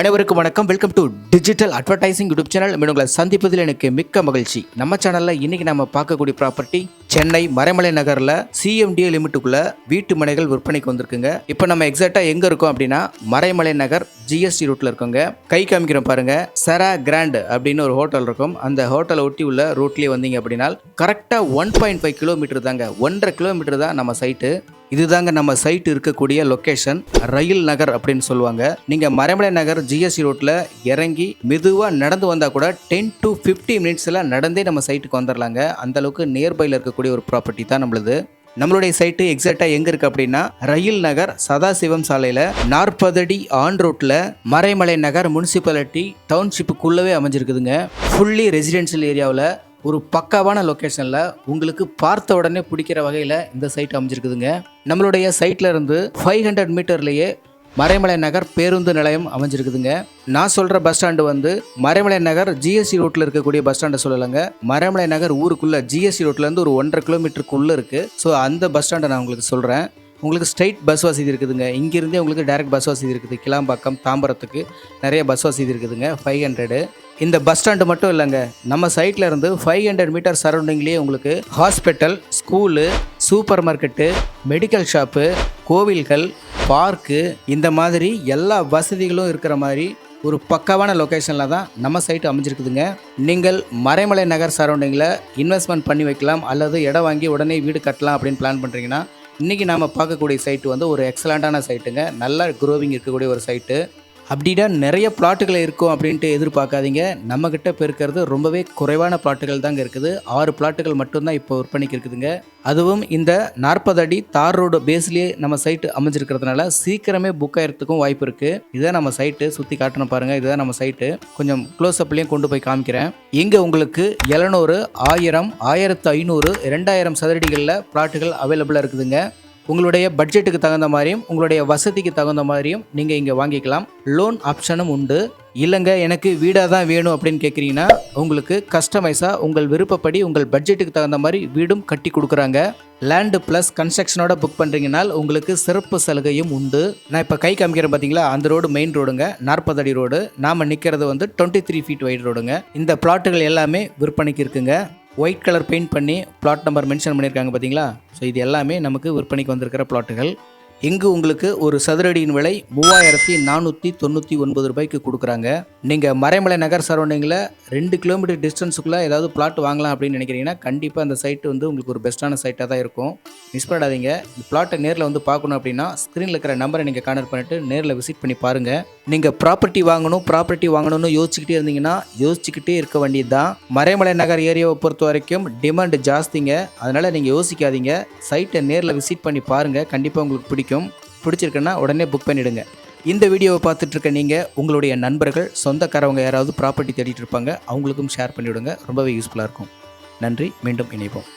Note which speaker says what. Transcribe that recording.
Speaker 1: அனைவருக்கும் வணக்கம். Welcome to digital advertising YouTube channel மீண்டும் உங்களை சந்திப்பதில் எனக்கு மிக்க மகிழ்ச்சி. நம்ம சேனலில் இன்றைக்கி நம்ம பார்க்கக்கூடிய ப்ராப்பர்ட்டி சென்னை மறைமலை நகரில் சிஎம்டிஏ லிமிட்டுக்குள்ள வீட்டு மனைகள் விற்பனைக்கு வந்திருக்குங்க. இப்போ நம்ம எக்ஸாக்டாக எங்கே இருக்கோம் அப்படின்னா மறைமலை நகர் ஜிஎஸ்டி ரூட்டில் இருக்கோங்க. கை காமிக்கிறோம் பாருங்க. சரா கிராண்ட் அப்படின்னு ஒரு ஹோட்டல் இருக்கும். அந்த ஹோட்டலை ஒட்டி உள்ள ரூட்லேயே வந்தீங்க அப்படின்னா கரெக்டாக ஒன் பாயிண்ட் ஃபைவ் கிலோமீட்டர் தாங்க. ஒன்றரை கிலோமீட்டர் தான் நம்ம சைட்டு இதுதாங்க நம்ம சைட் இருக்கக்கூடிய லொக்கேஷன் ரயில் நகர் அப்படின்னு சொல்லுவாங்க. நீங்க மறைமலை நகர் ஜிஎஸ்டி ரோட்ல இறங்கி மெதுவா நடந்து வந்தா கூட டென் டு 50 மினிட்ஸ்ல நடந்தே நம்ம சைட்டுக்கு வந்துடலாங்க அந்த அளவுக்கு நியர்பைல இருக்கக்கூடிய ஒரு ப்ராப்பர்ட்டி தான் நம்மளது. நம்மளுடைய சைட்டு எக்ஸாக்டாக எங்கே இருக்குது அப்படின்னா ரயில் நகர் சதாசிவம் சாலையில் நாற்பது அடி ஆன் ரோட்டில் மறைமலை நகர் முனிசிபாலிட்டி டவுன்ஷிப்புக்குள்ளவே அமைஞ்சிருக்குதுங்க. ஃபுல்லி ரெசிடென்ஷியல் ஏரியாவில் ஒரு பக்காவான லொக்கேஷனில் உங்களுக்கு பார்த்த உடனே பிடிக்கிற வகையில் இந்த சைட் அமைஞ்சிருக்குதுங்க. நம்மளுடைய சைட்டில் இருந்து ஃபைவ் ஹண்ட்ரட் மீட்டர்லேயே மறைமலை நகர் பேருந்து நிலையம் அமைஞ்சிருக்குதுங்க. நான் சொல்கிற பஸ் ஸ்டாண்டு வந்து மறைமலை நகர் ஜிஎஸ்சி ரோட்டில் இருக்கக்கூடிய பஸ் ஸ்டாண்டை சொல்லலைங்க. மறைமலை நகர் ஊருக்குள்ளே ஜிஎஸ்டி ரோட்லேருந்து ஒரு ஒன்றரை கிலோமீட்டருக்குள்ளே இருக்குது ஸோ அந்த பஸ் ஸ்டாண்டை நான் உங்களுக்கு சொல்கிறேன் உங்களுக்கு ஸ்ட்ரைட் பஸ் வசதி இருக்குதுங்க. இங்கேருந்தே உங்களுக்கு டைரக்ட் பஸ் வசதி இருக்குது. கிளாம்பாக்கம் தாம்பரத்துக்கு நிறைய பஸ் வசதி இருக்குதுங்க. ஃபைவ் ஹண்ட்ரடு இந்த பஸ் ஸ்டாண்டு மட்டும் இல்லைங்க. நம்ம சைட்ல இருந்து ஃபைவ் ஹண்ட்ரட் மீட்டர் சரௌண்டிங்லேயே உங்களுக்கு hospital school super market medical shop கோவில்கள் பார்க்கு இந்த மாதிரி எல்லா வசதிகளும் இருக்கிற மாதிரி ஒரு பக்காவான லொக்கேஷனில் தான் நம்ம சைட்டு அமைஞ்சிருக்குதுங்க. நீங்கள் மறைமலை நகர் சரௌண்டிங்கில் இன்வெஸ்ட்மெண்ட் பண்ணி வைக்கலாம் அல்லது இடம் வாங்கி உடனே வீடு கட்டலாம் அப்படின்னு பிளான் பண்ணுறீங்கன்னா இன்றைக்கி நாம் பார்க்கக்கூடிய சைட்டு வந்து ஒரு எக்ஸலண்ட்டான சைட்டுங்க நல்ல க்ரோவிங் இருக்கக்கூடிய ஒரு சைட்டு அப்படின்னா நிறைய பிளாட்டுகள் இருக்கும் அப்படின்ட்டு எதிர்பார்க்காதீங்க. நம்மக்கிட்ட இப்போ இருக்கிறது ரொம்பவே குறைவான பிளாட்டுகள் தாங்க இருக்குது. ஆறு பிளாட்டுகள் மட்டும்தான் இப்போ விற்பனைக்கு இருக்குதுங்க. அதுவும் இந்த நாற்பது அடி தார் ரோடு பேஸ்லேயே நம்ம சைட்டு அமைஞ்சிருக்கிறதுனால சீக்கிரமே புக் ஆகிறதுக்கும் வாய்ப்பு இருக்குது இதுதான் நம்ம சைட்டு சுற்றி காட்டணும் பாருங்கள் இதுதான் நம்ம சைட்டு கொஞ்சம் க்ளோஸ்அப்லேயும் கொண்டு போய் காமிக்கிறேன். இங்கே உங்களுக்கு எழுநூறு ஆயிரம் ஆயிரத்து ஐநூறு ரெண்டாயிரம் சதுரடிகளில் பிளாட்டுகள் அவைலபிளாக இருக்குதுங்க. உங்களுடைய பட்ஜெட்டுக்கு தகுந்த மாதிரியும் உங்களுடைய வசதிக்கு தகுந்த மாதிரியும் நீங்கள் இங்கே வாங்கிக்கலாம். லோன் ஆப்ஷனும் உண்டு. இல்லைங்க எனக்கு வீடாக தான் வேணும் அப்படின்னு கேட்குறீங்கன்னா உங்களுக்கு கஸ்டமைஸாக உங்கள் விருப்பப்படி உங்கள் பட்ஜெட்டுக்கு தகுந்த மாதிரி வீடும் கட்டி கொடுக்குறாங்க. லேண்டு ப்ளஸ் கன்ஸ்ட்ரக்ஷனோட புக் பண்ணுறீங்கன்னா உங்களுக்கு சிறப்பு சலுகையும் உண்டு. நான் இப்போ கை காமிக்கிறேன் பார்த்தீங்களா அந்த ரோடு மெயின் ரோடுங்க நாற்பது அடி ரோடு நாம் நிற்கிறது வந்து டுவெண்ட்டி த்ரீ ஃபீட் வைட் ரோடுங்க இந்த பிளாட்டுகள் எல்லாமே விற்பனைக்கு இருக்குங்க. ஒயிட் கலர் பெயிண்ட் பண்ணி பிளாட் நம்பர் மென்ஷன் பண்ணியிருக்காங்க பார்த்தீங்களா ஸோ இது எல்லாமே நமக்கு விற்பனைக்கு வந்திருக்கிற பிளாட்டுகள் இங்கு உங்களுக்கு ஒரு சதுரடியின் விலை மூவாயிரத்தி நானூற்றி தொண்ணூற்றி ஒன்பது ரூபாய்க்கு கொடுக்குறாங்க. நீங்கள் மறைமலை நகர் சரௌண்டிங்கில் ரெண்டு கிலோமீட்டர் டிஸ்டன்ஸுக்குள்ளே ஏதாவது பிளாட் வாங்கலாம் அப்படின்னு நினைக்கிறீங்கன்னா கண்டிப்பாக அந்த சைட்டு வந்து உங்களுக்கு ஒரு பெஸ்ட்டான சைட்டாக தான் இருக்கும். மிஸ் பண்ணாதீங்க. இந்த பிளாட்டை நேரில் வந்து பார்க்கணும் அப்படின்னா ஸ்க்ரீனில் இருக்கிற நம்பரை நீங்கள் கான்டக்ட் பண்ணிட்டு நேரில் விசிட் பண்ணி பாருங்கள் நீங்கள் ப்ராப்பர்ட்டி வாங்கணும் ப்ராப்பர்ட்டி வாங்கணும்னு யோசிச்சுக்கிட்டே இருந்தீங்கன்னா யோசிச்சுக்கிட்டே இருக்க வேண்டியது தான் மறைமலை நகர் ஏரியாவை பொறுத்த வரைக்கும் டிமாண்ட் ஜாஸ்திங்க. அதனால் நீங்கள் யோசிக்காதீங்க. சைட்டை நேரில் விசிட் பண்ணி பாருங்கள் கண்டிப்பாக உங்களுக்கு பிடிக்கும். பிடிச்சிருக்குன்னா உடனே புக் பண்ணிவிடுங்க இந்த வீடியோவை பார்த்துட்டு இருக்க நீங்கள் உங்களுடைய நண்பர்கள் சொந்தக்காரவங்க யாராவது ப்ராப்பர்ட்டி தேடிட்டு இருப்பாங்க அவங்களுக்கும் ஷேர் பண்ணிவிடுங்க. ரொம்பவே யூஸ்ஃபுல்லாக இருக்கும். நன்றி மீண்டும் இணைப்போம்.